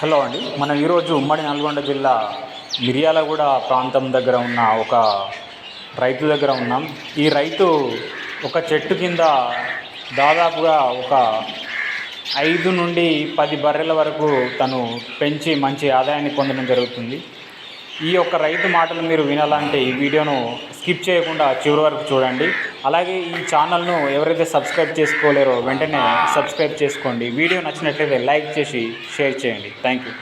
Hello అండి. మనం ఈరోజు ఉమ్మడి నల్గొండ జిల్లా మిర్యాలగూడ ప్రాంతం దగ్గర ఉన్న ఒక రైతు దగ్గర ఉన్నాం. ఈ రైతు ఒక చెట్టు కింద దాదాపుగా ఒక ఐదు నుండి పది బర్రెల వరకు తను పెంచి మంచి ఆదాయాన్ని పొందడం జరుగుతుంది. ఈ యొక్క రైతు మాటలు మీరు వినాలంటే ఈ వీడియోను స్కిప్ చేయకుండా చివరి వరకు చూడండి. అలాగే ఈ ఛానల్ను ఎవరైతే సబ్స్క్రైబ్ చేసుకోలేరో వెంటనే సబ్స్క్రైబ్ చేసుకోండి. వీడియో నచ్చినట్లయితే లైక్ చేసి షేర్ చేయండి. థ్యాంక్ యూ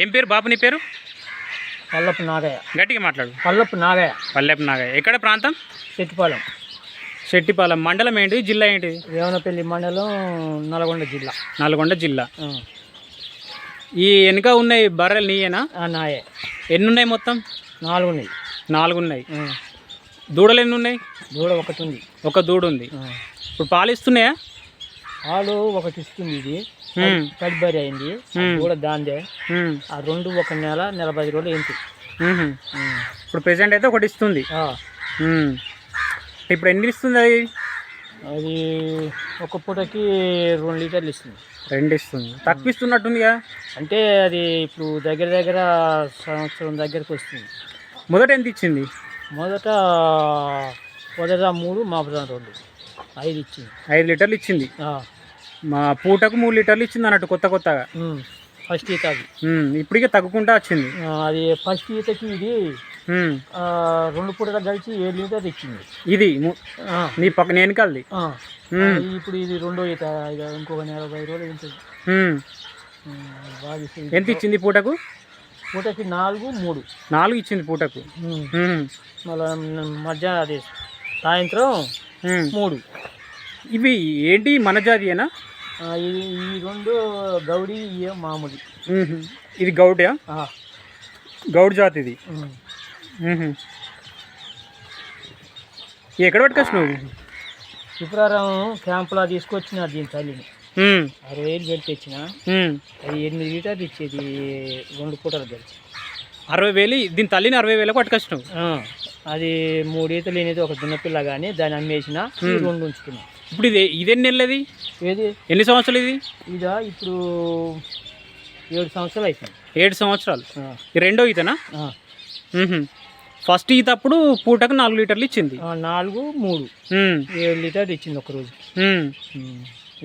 ఏం పేరు బాబు నీ పేరు? పల్లపు నాగయ్య. గట్టిగా మాట్లాడు. పల్లపు నాగయ్య. పల్లెపు నాగయ్య. ఎక్కడ ప్రాంతం? చెట్టిపాలెం శెట్టిపాలెం. మండలం ఏంటి? జిల్లా ఏంటి? రేవనపల్లి మండలం నల్గొండ జిల్లా. నల్గొండ జిల్లా. ఈ వెనుక ఉన్నాయి బర్రెలు నీయేనా? ఆ నాయే. ఎన్ని ఉన్నాయి మొత్తం? నాలుగు ఉన్నాయి నాలుగు ఉన్నాయి ఆ, దూడలు ఎన్ని ఉన్నాయి దూడ ఒకటి ఉంది. ఒక దూడ ఉంది ఆ, ఇప్పుడు పాలు ఇస్తున్నాయా? పాలు ఒకటి ఇస్తుంది ఇది. తడిబరి అయింది. దూడ దాందే. ఆ రెండు ఒక నెల నెల పది రోజులు ఏంటి. ఇప్పుడు ప్రెసెంట్ అయితే ఒకటి ఇస్తుంది. ఇప్పుడు ఎన్ని ఇస్తుంది అది? అది ఒక పూటకి రెండు లీటర్లు ఇస్తుంది. రెండు ఇస్తుంది. తక్కువ ఇస్తున్నట్టుందిగా అంటే అది ఇప్పుడు దగ్గర దగ్గర సంవత్సరం దగ్గరికి వస్తుంది. మొదట ఎంత ఇచ్చింది? మొదట మొదట మూడు మాపుదం రెండు ఐదు ఇచ్చింది. ఐదు లీటర్లు ఇచ్చింది. మా పూటకు మూడు లీటర్లు ఇచ్చింది అన్నట్టు కొత్త కొత్తగా. ఫస్ట్ ఈత అది. ఇప్పటికే తగ్గుకుంటా వచ్చింది. అది ఫస్ట్ ఈతకి ఇది రెండు పూటగా కలిసి ఏడు లీటర్ ఇచ్చింది ఇది నీ పక్క నేను కలిది. ఇప్పుడు ఇది రెండో ఈత ఇక ఇంకొక నెల పది రోజులు ఉంటుంది. ఎంత ఇచ్చింది పూటకు? పూటకి నాలుగు మూడు. నాలుగు ఇచ్చింది పూటకు. మళ్ళా మధ్యాహ్నం అది సాయంత్రం. మూడు. ఇవి ఏంటి? మన జాతియేనా? ఇది ఈ రెండు గౌడి మామూలు మ్మ్. ఇది గౌడ్యా గౌడ్ జాతి ఇది. ఎక్కడ పట్టుకొచ్చినావు శుక్రవారం క్యాంపులా తీసుకొచ్చిన దీని తల్లిని. అరవై వేలు పెట్టి తెచ్చిన. అది ఎనిమిది లీటర్లు ఇచ్చేది రెండు పూటలు కలిసి. అరవై వేలు దీని తల్లిని అరవై వేలకు పట్టుకొచ్చినావు? అది మూడు ఈతలు లేనిది ఒక దున్నపిల్ల కానీ దాన్ని అమ్మేసిన రెండు ఉంచుకున్నాం. ఇప్పుడు ఇది ఇదెన్ని నెలది ఏది? ఎన్ని సంవత్సరాలు ఇది? ఇదా ఇప్పుడు ఏడు సంవత్సరాలు అయిపోయింది. ఏడు సంవత్సరాలు. ఈ రెండో ఈతనా. ఫస్ట్ ఈత అప్పుడు పూటకు నాలుగు లీటర్లు ఇచ్చింది. నాలుగు మూడు. ఏడు లీటర్లు ఇచ్చింది ఒక రోజు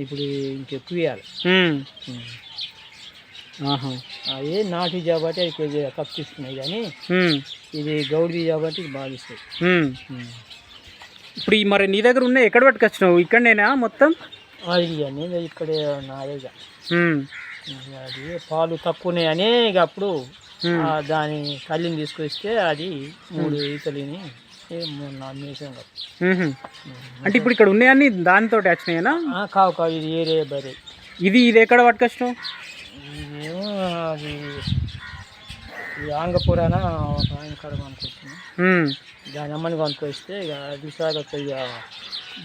ఇప్పుడు ఇంకెక్కువ ఇవ్వాలి. అది నాటి కాబట్టి అది ఇస్తున్నాయి కానీ. ఇది గౌడిది కాబట్టి ఇది బాగా ఇస్తుంది. ఇప్పుడు ఈ మరి నీ దగ్గర ఉన్నాయి ఎక్కడ పట్టుకొచ్చినావు? ఇక్కడనేనా మొత్తం? అది నేను ఇక్కడే మ్మ్. అది పాలు తక్కువనే అని ఇక అప్పుడు. ఆ దాని తల్లిని తీసుకొస్తే అది మూడు ఈతలిని ఏ మూడు నాలుగు కదా. అంటే ఇప్పుడు ఇక్కడ ఉన్నాయని దానితో వచ్చినాయనా? ఆ, కావు కావు ఇది ఏరే బరే ఇది ఇది ఎక్కడ పట్టుకొచ్చినావు? ఇదేమో అది ఈ ఆంగపురాన ఒక ఆయన కాడ కొనుక్కొచ్చింది మ్మ్. దాని అమ్మని కొనుక్కొస్తే ఇక సార్ ఇక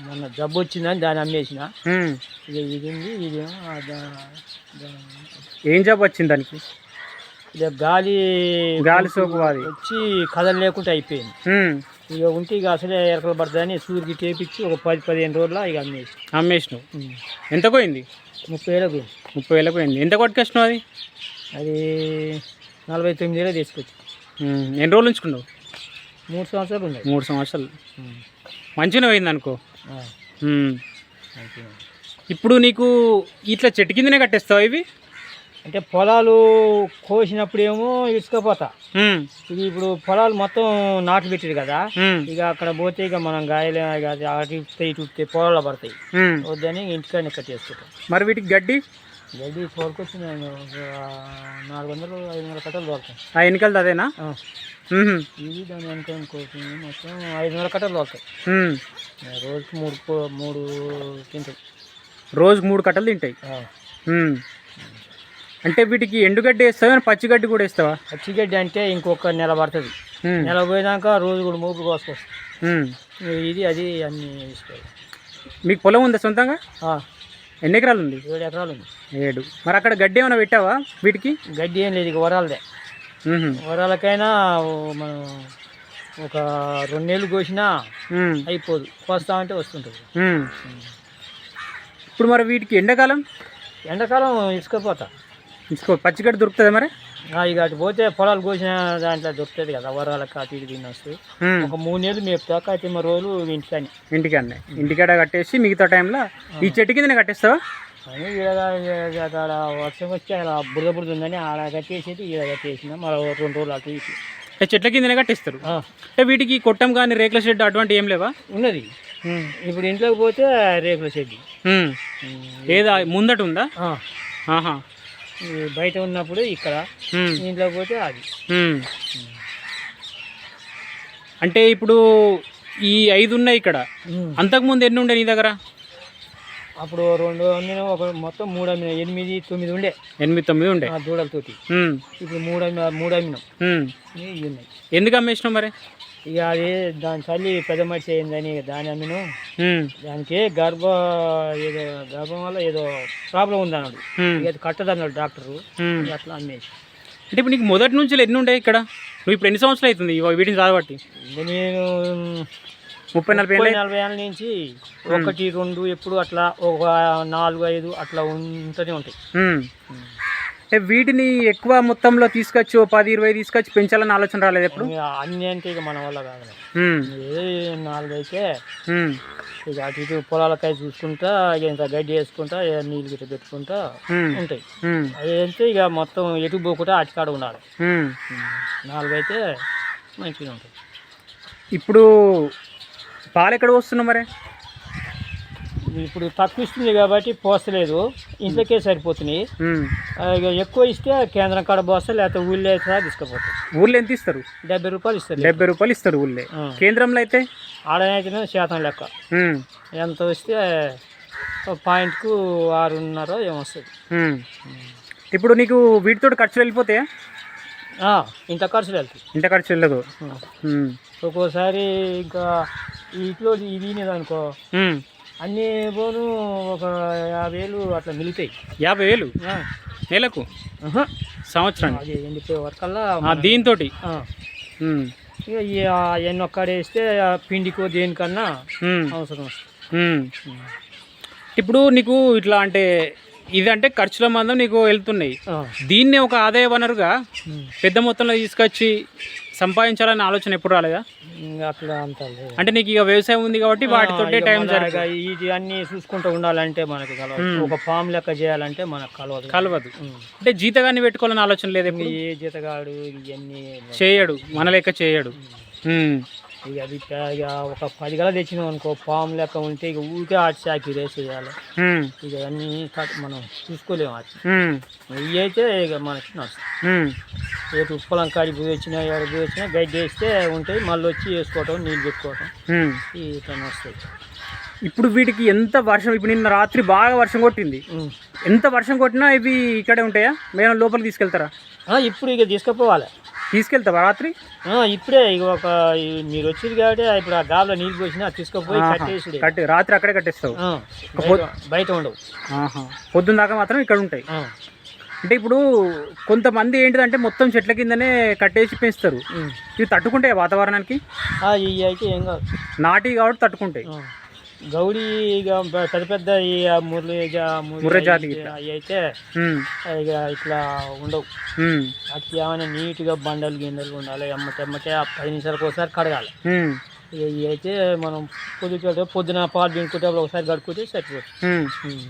మొన్న జబ్బు వచ్చిందని దాన్ని అమ్మేసిన. మ్మ్. ఇక ఇది ఉంది ఇదేమో ఆ దా- దా- ఏం జాబ్ వచ్చింది దానికి? ఇక గాలి గాలి సోకు అది వచ్చి కథలు లేకుండా అయిపోయింది. ఇక ఉంటే ఇక అసలే ఎరకలు పడుతుందని సూర్యుకి టేపిచ్చి ఒక పది పదిహేను రోజుల్లో ఇక అమ్మేసి అమ్మేసినావు. ఎంత పోయింది? ముప్పై వేలకు ముప్పై వేలకు పోయింది. ఎంత పట్టుకొచ్చినావు అది? అది నలభై తొమ్మిది వేలు తీసుకొచ్చి. మ్మ్. ఎన్ని రోజులు ఉంచుకున్నావు? మూడు సంవత్సరాలు ఉన్నాయి. మూడు సంవత్సరాలు. మంచిగా పోయింది అనుకో. ఇప్పుడు నీకు ఇట్లా చెట్టు కిందనే కట్టేస్తావు ఇవి? అంటే పొలాలు కోసినప్పుడేమో ఇసుకపోతా. మ్మ్. ఇది ఇప్పుడు పొలాలు మొత్తం నాటు పెట్టారు కదా. ఇక అక్కడ పోతే ఇక మనం గాయలే అటు ఇటు పొలాల్లో పడతాయి. వద్దని ఇంటికాడనే కట్టేసుకుంటాం. మరి వీటికి గడ్డి? గడ్డి తోలుకొచ్చి నేను నాలుగు వందలు ఐదు వందల కట్టలు దొరుకుతాయి. ఆ ఎన్నికలది అదేనా. ఇది దాని వెనక ఇంకోటి మొత్తం ఐదున్నర కట్టలు వస్తాయి మ్మ్. రోజుకి మూడు మూడు తింటాయి. రోజుకు మూడు కట్టలు తింటాయి. అంటే వీటికి ఎండుగడ్డి వేస్తావా? పచ్చిగడ్డి కూడా వేస్తావా? పచ్చిగడ్డి అంటే ఇంకొక నెల పడుతుంది. నెల పోయినాక రోజు కూడా మూపు కోసుకొస్తాయి మ్మ్. ఇది అది అన్నీ ఇస్తాయి మీకు పొలం ఉందా సొంతంగా? ఎన్ని ఎకరాలు ఉంది ఏడు ఎకరాలు ఉంది ఏడు. మరి అక్కడ గడ్డి ఏమైనా పెట్టావా వీటికి? గడ్డి ఏం లేదు ఇక వరాలదే. వరాలకైనా మనం ఒక రెండు నెలలు కోసినా. అయిపోదు. కోస్తా అంటే వస్తుంటుంది. ఇప్పుడు మరి వీటికి ఎండాకాలం? ఎండాకాలం ఇసుకపోతా తీసుకో పచ్చిగడ్డి దొరుకుతుంది మరి? ఇక అటు పోతే పొలాలు కోసిన దాంట్లో దొరుకుతుంది కదా వరాలకు అటు ఇటు. ఒక మూడు నెలలు మేపుతాక అయితే మరి రోజులు ఇంటికని ఇంటికన్నే ఇంటికాడ కట్టేసి మిగతా టైంలో ఈ చెట్టు కిందనే కట్టేస్తావా? అక్కడ వర్షం వచ్చి అలా బురద బురద ఉందని ఆడ కట్టేసేది ఈడ కట్టేసిన మళ్ళీ రెండు రోజులు అటు ఇటు. అంటే చెట్ల కిందనే కట్టేస్తారు? వీటికి కొట్టం కానీ రేకుల షెడ్ అటువంటి ఏం లేవా? ఉన్నది. ఇప్పుడు ఇంట్లోకి పోతే రేకుల షెడ్. ఏదా ముందట ఉందా? బయట ఉన్నప్పుడు ఇక్కడ మ్మ్. ఇంట్లోకి పోతే అది. అంటే ఇప్పుడు ఈ ఐదు ఉన్నాయి ఇక్కడ. అంతకుముందు ఎన్ని ఉండే నీ దగ్గర? అప్పుడు రెండు అమ్మిన ఒక మొత్తం మూడు అమ్మిన ఎనిమిది తొమ్మిది ఉండే. ఎనిమిది తొమ్మిది ఉండే. ఆ దూడలతోటి. ఇప్పుడు మూడు అమ్మి మూడు అమ్మినాం. ఎందుకు అమ్మేసినావు మరి? ఇక అది దాని తల్లి పెద్ద మనిషి అయిందని దాని అమ్మినాం మ్మ్. దానికి గర్భ ఏదో గర్భం వల్ల ఏదో ప్రాబ్లం ఉంది అన్నాడు. ఇక కట్టదన్నాడు డాక్టరు. అట్లా అమ్మేసి. అంటే ఇప్పుడు నీకు మొదటి నుంచి ఎన్ని ఉండే ఇక్కడ? నువ్వు ఇప్పుడు ఎన్ని సంవత్సరాలు అవుతుంది వీటిని ఇంకా నేను ముప్పై నలభై నలభై ఏళ్ళ నుంచి ఒకటి రెండు ఎప్పుడు అట్లా ఒక నాలుగు ఐదు అట్లా ఉంటూనే ఉంటాయి. వీటిని ఎక్కువ మొత్తంలో తీసుకొచ్చి పది ఇరవై తీసుకొచ్చి పెంచాలని ఆలోచన రాలేదు ఎప్పుడు అన్ని అంటే ఇక మన వల్ల కాదు మ్మ్. ఏ నాలుగు అయితే మ్మ్. ఇక అటు ఇటు పొలాలకాయ చూసుకుంటా ఇక ఇంత గడ్డి వేసుకుంటా ఇక నీళ్ళు గిట్ట పెట్టుకుంటా. ఉంటాయి మ్మ్. అది అయితే ఇక మొత్తం ఎటు పోకుండా అటుకాడ ఉండాలి మ్మ్. నాలుగు అయితే మంచిగా ఉంటాయి ఇప్పుడు పాలు ఎక్కడ వస్తున్నావు మరి ఇప్పుడు తక్కువ ఇస్తుంది కాబట్టి పోస్తలేదు ఇంట్లోకే సరిపోతున్నాయి. ఇక ఎక్కువ ఇస్తే కేంద్రం కాడ పోస్తే లేకపోతే ఊళ్ళో అయితే తీసుకుపోతాయి. ఊళ్ళో ఎంత ఇస్తారు? డెబ్బై రూపాయలు ఇస్తారు. డెబ్బై రూపాయలు ఇస్తారు ఊళ్ళో. కేంద్రంలో అయితే? ఆడనైతేనే శాతం లెక్క. ఎంత వస్తే పాయింట్కు ఆరున్నర ఏమొస్తుంది. ఇప్పుడు నీకు వీటితో ఖర్చులు వెళ్ళిపోతాయా? ఆ, ఇంత ఖర్చులు వెళ్తాయి. ఇంత ఖర్చు వెళ్ళదు. ఒక్కోసారి ఇంకా ఇంట్లో ఇది అనుకో. అన్ని పోను ఒక యాభై వేలు అట్లా మిగులుతాయి. యాభై వేలు నెలకు. సంవత్సరానికి? ఎండిపోయే వరకల్లా ఆ, దీంతో. ఇక ఈ ఎన్ని ఒక్కడేస్తే ఆ పిండికో దేనికన్నా అవసరం వస్తుంది. ఇప్పుడు నీకు ఇట్లా అంటే ఇది అంటే ఖర్చుల మందం నీకు వెళ్తున్నాయి. దీన్ని ఒక ఆదాయ వనరుగా. పెద్ద మొత్తంలో తీసుకొచ్చి సంపాదించాలనే ఆలోచన ఎప్పుడు రాలేదా? ఇంకా అట్లా అంత లేదు. అంటే నీకు ఇక వ్యవసాయం ఉంది కాబట్టి వాటితోటే ఇక టైం మన జరగదు ఇక ఇది అన్ని చూసుకుంటూ ఉండాలంటే మనకి కలవదు. ఒక ఫామ్ లెక్క చేయాలంటే మనకు కలవదు. కలవదు. అంటే జీతగాన్ని పెట్టుకోవాలని ఆలోచన లేదు ఎప్పుడు? ఏ జీతగాడు ఇవన్నీ చేయడు. మన లెక్క చేయడు. ఉమ్. ఇక అది ఇక ఒక పది గల తెచ్చినాం అనుకో పాము లెక్క ఉంటే ఇక ఊరికే ఆటి వేసేయాలి ఉమ్. ఇక అన్నీ మనం చూసుకోలేము అది. ఇవి అయితే ఇక మనకి నష్టం ఉమ్. రేపు పొలం కాడి పోయి వచ్చినా ఎక్కడ వచ్చినా గడ్డి వేస్తే ఉంటాయి మళ్ళీ వచ్చి వేసుకోవటం నీళ్ళు పెట్టుకోవటం. ఇట్లా వస్తాయి ఇప్పుడు వీటికి ఎంత వర్షం ఇప్పుడు నిన్న రాత్రి బాగా వర్షం కొట్టింది. ఎంత వర్షం కొట్టినా ఇవి ఇక్కడే ఉంటాయా మేము లోపలికి తీసుకెళ్తారా ఇప్పుడు ఇక తీసుకుపోవాలి తీసుకెళ్తావా రాత్రి ఆ, ఇప్పుడే ఇక ఒక ఈ- మీరు వచ్చింది కాబట్టి ఇప్పుడు ఆ గాబలో నీళ్ళు పోసినా తీసుకుపోయి ఆహా. కట్టేసి కట్టి రాత్రి అక్కడే కట్టేస్తావు బయట బయట ఉండవు ఆహా. పొద్దున్న దాకా మాత్రం ఇక్కడ ఉంటాయి ఆ. అంటే ఇప్పుడు కొంతమంది ఏంటిదంటే మొత్తం చెట్ల కిందనే కట్టేసి పెంచుతారు ఉమ్. ఇవి తట్టుకుంటాయి వాతావరణానికి ఆ, ఇవి అయితే ఏం కాదు నాటి కాబట్టి తట్టుకుంటాయి ఆ. గౌడి ఇక పెద్ద పెద్ద ఈ మురళి ముర్రె జాతి అవి- అయితే. ఇక ఇట్లా ఉండవు. వాటికి ఏమైనా నీట్గా బండలు గిండలు ఉండాలి ఎమ్మటే ఎమ్మటే ఆ పది నిమిషాలకు ఒకసారి కడగాలి. ఇక ఇవి అయితే మనం పొద్దున పొద్దున పాలు దింకుంటే ఒకసారి కడుక్కుంటే సరిపోతుంది.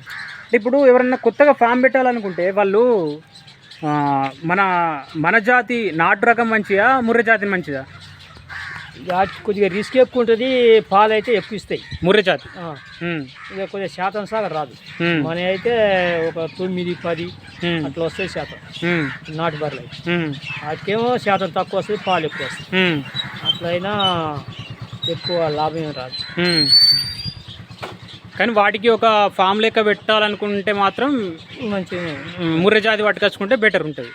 ఇప్పుడు ఎవరన్నా కొత్తగా ఫామ్ పెట్టాలనుకుంటే వాళ్ళు మన మన జాతి నాటు రకం మంచిదా ముర్రె జాతి మంచిదా? కొద్దిగా రిస్క్ ఎక్కువ ఉంటుంది పాలు అయితే ఎక్కువ ఇస్తాయి. ముర్రె జాతి. ఇక కొద్దిగా శాతం సాగ రాదు. మన అయితే ఒక తొమ్మిది పది అట్లా వస్తాయి శాతం. నాటు బర్రెలు అయితే. వాటికేమో శాతం తక్కువ వస్తుంది పాలు ఎక్కువ వస్తాయి ఉమ్, అట్లయినా ఎక్కువ లాభం ఏం రాదు. కానీ వాటికి ఒక ఫామ్ లెక్క పెట్టాలనుకుంటే మాత్రం ఉమ్, ముర్రె జాతి పట్టుకొచ్చుకుంటే బెటర్ ఉంటుంది.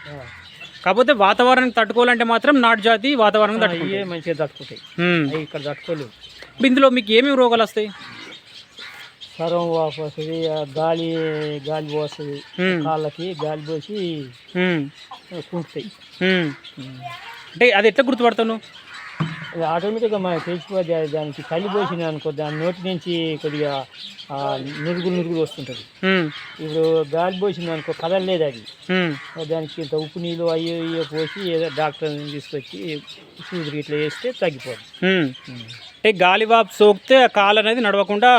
కాకపోతే వాతావరణానికి తట్టుకోవాలంటే మాత్రం నాటు జాతి వాతావరణం ఇవే తట్టుకుంటాయి మంచిగా తట్టుకుంటాయి. అవి ఇక్కడ తట్టుకోలేవు ఇప్పుడు ఇందులో మీకు ఏమేమి రోగాలు వస్తాయి? సరం వస్తుంది గాలి గాలి పోస్తుంది. కాళ్ళకి గాలి పోసి కుంటుతాయి. అంటే అది ఎట్లా? అది ఆటోమేటిక్గా మనకు తెలిసిపోతే దానికి చలి పోసిన అనుకో దాని నోటి నుంచి కొద్దిగా నురుగులు నురుగులు వస్తుంటుంది. ఇప్పుడు గాలి పోసింది అనుకో కదలలేదు అది. ఉమ్, దానికి ఇంత ఉప్పు నీళ్ళు అయ్యో ఇయ్యో పోసి ఏదో డాక్టర్ని తీసుకొచ్చి సూదులు ఇట్లా వేస్తే తగ్గిపోతుంది. అంటే గాలి వాపు సోకితే ఆ కాలు అనేది నడవకుండా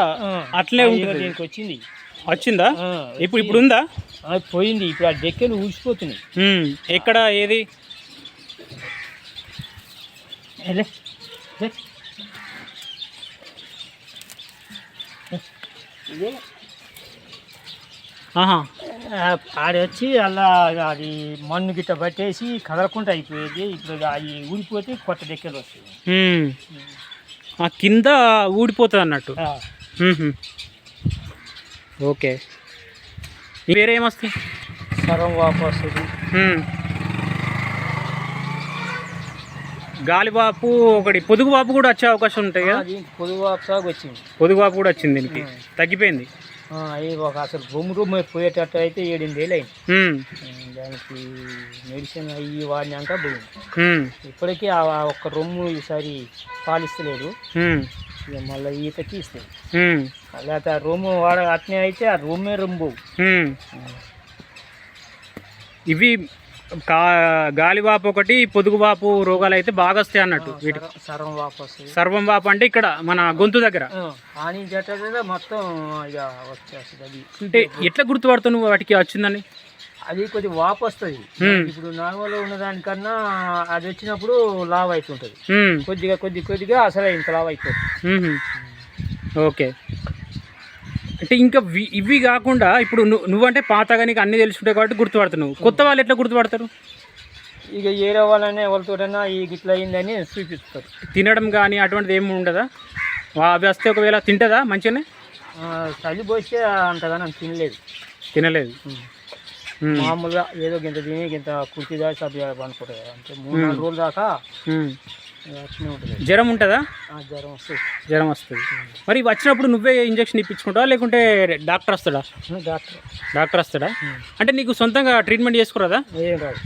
అట్లే ఉంటుంది. దీనికి వచ్చింది. వచ్చిందా? ఇప్పుడు ఇప్పుడు ఉందా? పోయింది. ఇప్పుడు ఆ డెక్కలు ఊసిపోతున్నాయి ఎక్కడ ఏది? లే, లే. ఇదే ఆహా. ఆ, ఆడ వచ్చి అలా అది మన్ను గిట్ట పట్టేసి కదలకుండా అయిపోయేది. ఇప్పుడు అవి ఊడిపోతే కొత్త డెక్కలు వస్తాయి. కింద ఊడిపోతుంది అన్నట్టు. ఓకే. వేరే ఏమొస్తాయి? సరం వాపు వస్తుంది ఉమ్. గాలివాపు ఒకటి పొదుగు వాపు కూడా వచ్చే అవకాశం ఉంటాయి? కదా అది పొదుగు వాపు సాగు వచ్చింది. పొదుగు వాపు కూడా వచ్చింది దీనికి? తగ్గిపోయింది? ఒక అసలు రొమ్ము రొమ్ము పోయేటట్టు అయితే ఏడెనిమిది వేలు అయింది. దానికి మెడిసిన్ అవి వాడినాక పోయింది. ఇప్పటికీ ఆ ఒక్క రొమ్ము ఈసారి పాలిస్తలేదు. మళ్ళీ ఈతకి ఇస్తుంది లేకపోతే ఆ రొమ్ము వాడ అట్నే అయితే ఆ రొమ్మే రొమ్ము. ఇవి కా గాలివాపు ఒకటి పొదుగు వాపు రోగాలు అయితే బాగా వస్తాయి అన్నట్టు వీటికి. సరం- సరం వాపు వస్తుంది సర్వం వాపు అంటే ఇక్కడ మన గొంతు దగ్గర. మొత్తం ఇక వచ్చేస్తుంది అంటే ఎట్లా గుర్తుపడతావు నువ్వు వాటికి వచ్చిందని? అది కొద్దిగా వాపు వస్తుంది. ఇప్పుడు నార్మల్గా ఉన్న దానికన్నా అది వచ్చినప్పుడు లావ్ అవుతుంటుంది కొద్దిగా కొద్ది కొద్దిగా అసలు ఇంత లావ్ ఉహు. ఓకే. అంటే ఇంకా ఇవి కాకుండా ఇప్పుడు నువ్వు నువ్వంటే పాతగా నీకు అన్ని తెలుసుంటాయి కాబట్టి గుర్తుపడతావు నువ్వు కొత్త వాళ్ళు ఎట్లా గుర్తుపడతారు? ఇక ఏరే వాళ్ళనే ఎవరితోటైనా ఈ గిట్ల అయిందని చూపిస్తారు. తినడం కానీ అటువంటిది ఏమి ఉండదా? అవి వస్తే ఒకవేళ తింటుందా మంచిగానే? చలి పోస్తే అంతగానో తినలేదు. తినలేదు. మామూలుగా ఏదో గింత తిని గింత కుర్చీ దాచి అనుకుంటుంది అంటే మూడు నాలుగు రోజుల దాకా జ్వరం ఉంటుందా. జ్వరం వస్తుంది. జ్వరం వస్తుంది. మరి వచ్చినప్పుడు నువ్వే ఇంజక్షన్ ఇప్పించుకుంటావా? లేకుంటే డాక్టర్ వస్తాడా? డాక్టర్. డాక్టర్ వస్తాడా? అంటే నీకు సొంతంగా ట్రీట్మెంట్ చేసుకోరాదా? ఏం రాదు.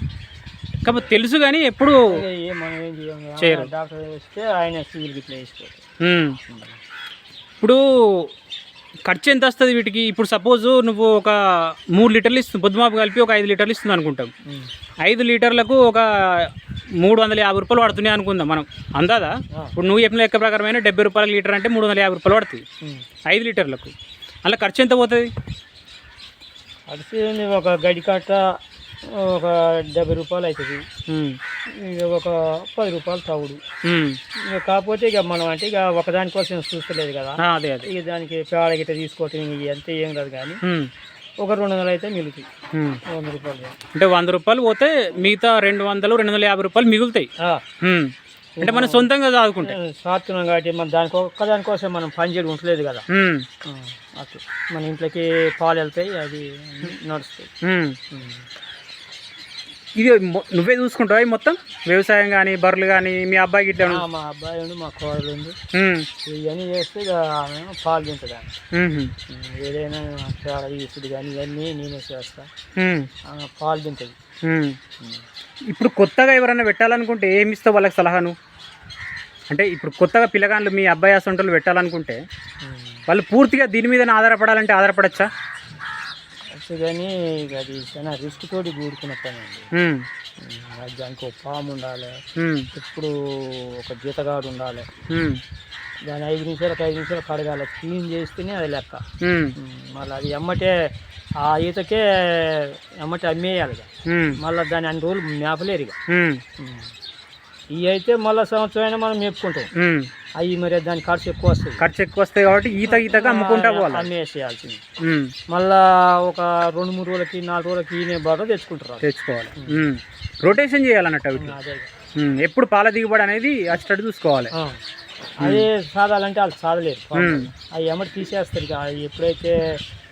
కాకపోతే తెలుసు కానీ ఎప్పుడు. చేయరు. డాక్టర్ ఆయన. ఇప్పుడు ఖర్చు ఎంత వస్తుంది వీటికి? ఇప్పుడు సపోజ్ నువ్వు ఒక మూడు లీటర్లు ఇస్తుంది పొద్దుమాపు కలిపి ఒక ఐదు లీటర్లు ఇస్తుంది అనుకుంటాం. ఐదు లీటర్లకు ఒక మూడు వందల యాభై రూపాయలు పడుతున్నాయి అనుకుందాం మనం. అందాదా. ఇప్పుడు నువ్వు చెప్పిన లెక్క ప్రకారమైన డెబ్బై రూపాయల లీటర్ అంటే మూడు వందల యాభై రూపాయలు పడుతుంది. ఐదు లీటర్లకు. అలా ఖర్చు ఎంత పోతుంది? అది ఒక గడి కట్ట ఒక డెబ్బై రూపాయలు అవుతుంది. ఒక పది రూపాయలు తవుడు. కాకపోతే ఇక మనం అంటే ఇక ఒకదాని కోసం చూస్తలేదు కదా. అదే అదే. ఇక దానికి పేడ గిట్ట తీసుకోవటం అంతే ఏం కాదు కానీ. ఒక రెండు వందలు అయితే మిగులుతాయి. వంద రూపాయలు అంటే వంద రూపాయలు పోతే మిగతా రెండు వందలు రెండు వందల యాభై రూపాయలు మిగులుతాయి. అంటే మనం సొంతంగా చదువుకుంటే. సాత్తున్నాం కాబట్టి మన దానికి ఒక్క దానికోసం మనం పని చేయడం ఉంటలేదు కదా. అట్లా. మన ఇంట్లోకి పాలు వెళ్తాయి అది నడుస్తాయి. ఇది నువ్వే చూసుకుంటావా మొత్తం? వ్యవసాయం కానీ బర్రెలు కానీ మీ అబ్బాయికి ఇట్లా మా అబ్బాయి ఉంది మా కోడలు ఉంది. ఇవన్నీ చేస్తే ఇక ఆమె పాలు తింటుంది. ఏదైనా పేడ తీసుడు కానీ ఇవన్నీ నేనే చేస్తా. తింటుంది. ఇప్పుడు కొత్తగా ఎవరైనా పెట్టాలనుకుంటే ఏమి ఇస్తావు వాళ్ళకి సలహాను అంటే ఇప్పుడు కొత్తగా పిల్లగాళ్ళు మీ అబ్బాయి అసంటోళ్ళు పెట్టాలనుకుంటే వాళ్ళు పూర్తిగా దీని మీద ఆధారపడాలంటే ఆధారపడచ్చా? అయితే కానీ ఇక అది చాలా రిస్క్ తోటి కూడుకున్న పని అండి దానికి ఒక పాము ఉండాలి ఉమ్. ఎప్పుడు ఒక జీతగాడు ఉండాలి. దాని ఐదు నిమిషాలకు ఐదు నిమిషాలు కడగాలి క్లీన్ చేస్తేనే అది లెక్క. మళ్ళీ అది ఎమ్మటే ఆ ఈతకే ఎమ్మటే అమ్మేయాలి. మళ్ళీ దాన్ని అన్ని రోజులు మేపలేరు ఇక. ఇవి అయితే మళ్ళీ సంవత్సరం అయినా మనం మేపుకుంటాం. అవి మరి దాని ఖర్చు ఎక్కువ వస్తుంది ఖర్చు ఎక్కువ వస్తాయి కాబట్టి ఈత ఈతగా అమ్ముకుంటా పోవాలి అమ్మేసేయాల్సింది. మళ్ళా ఒక రెండు మూడు రోజులకి నాలుగు రోజులకి ఈయన బాగా తెచ్చుకుంటారు. తెచ్చుకోవాలి. రొటేషన్ చేయాలన్నట్టు ఉమ్. ఎప్పుడు పాల దిగుబడి అనేది వచ్చేటట్టు చూసుకోవాలి. అదే సాదాలంటే వాళ్ళు సాదలేరు ఉమ్. అవి ఎమ్మటి తీసేస్తారు ఇక అవి ఎప్పుడైతే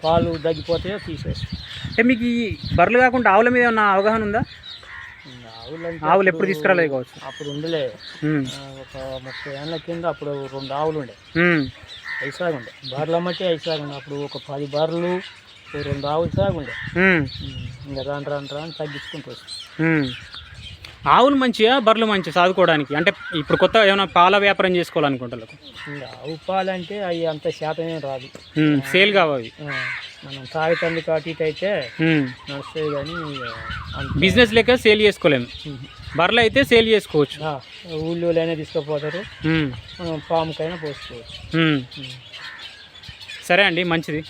పాలు తగ్గిపోతాయో తీసేస్తారు అంటే మీకు ఈ బర్రెలు కాకుండా ఆవుల మీద ఏమన్నా అవగాహన ఉందా ఆవులు ఎప్పుడు తీసుకురాలేదు కావచ్చు. అప్పుడు ఉండలే. ఒక ముప్పై ఏళ్ళ కింద అప్పుడు రెండు ఆవులు ఉండే. ఉమ్. ఐదు సాగు ఉండే. బర్రెలు అమ్మటే ఐదు సాగు ఉండే. అప్పుడు ఒక పది బర్రెలు ఓ రెండు ఆవులు సాగు ఉండే. ఇంకా రాను రాను రాను తగ్గించుకుంటూ వస్తుంది. ఆవులు మంచిగా బర్రెలు మంచిగా సాదుకోవడానికి అంటే ఇప్పుడు కొత్త ఏమైనా పాల వ్యాపారం చేసుకోవాలనుకుంటారు ఆవు పాలు అంటే అవి అంత శాతం ఏం రాదు. సేల్ కావాలి మనం తాగుతుంది కాటి ఇటు అయితే ఉమ్. నడుస్తుంది కానీ బిజినెస్ లెక్క సేల్ చేసుకోలేము బర్రెలు అయితే సేల్ చేసుకోవచ్చు ఆ, ఊళ్ళోనే తీసుకుపోతారు. మనం పాముకైనా పోసుకోవచ్చు. సరే అండి మంచిది.